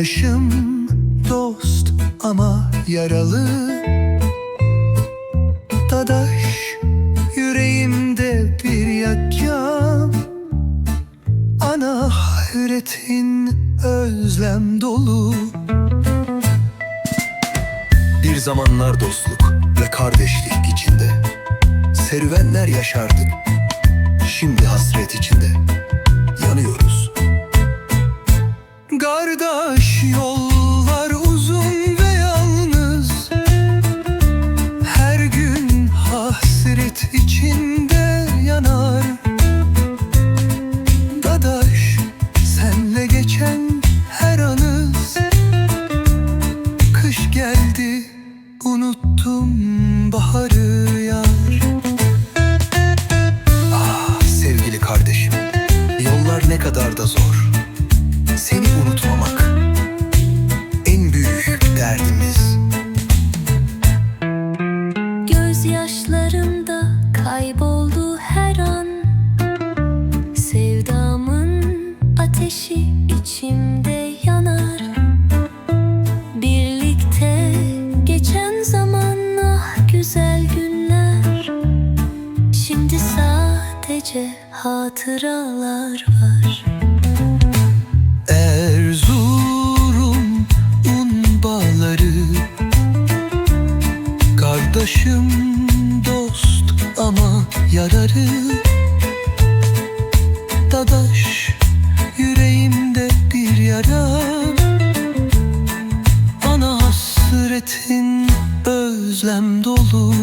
Kardeşim, dost ama yaralı. Dadaş, yüreğimde bir yakan Ana hayretin özlem dolu. Bir zamanlar dostluk ve kardeşlik içinde. Serüvenler yaşardık. Şimdi hasret içinde yanıyoruz unuttum baharı yar. Ah sevgili kardeşim Yollar ne kadar da zor sadece hatıralar var. Erzurum un bağları Kardeşim dost ama yararı. Dadaş yüreğimde bir yara. Ana hasretin özlem dolu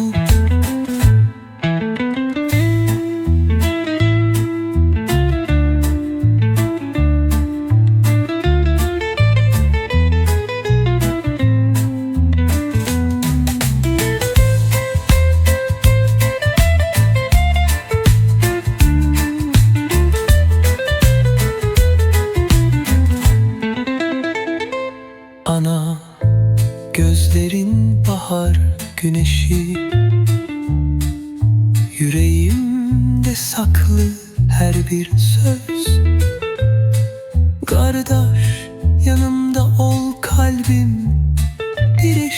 gözlerin bahar güneşi Yüreğimde saklı her bir söz. Kardeş yanımda ol kalbim bir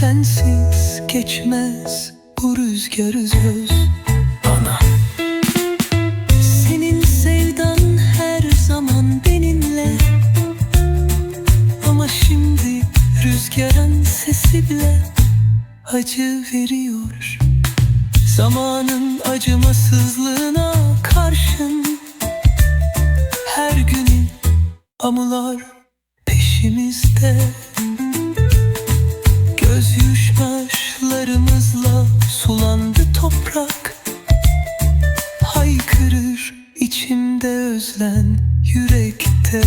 Sensiz geçmez bu rüzgarı söz rüzgarın sesi bile acı veriyor. Zamanın acımasızlığına karşın Her gün amılar peşimizde. Göz yaşlarımızla sulandı toprak. Haykırır içimde özlen yürekte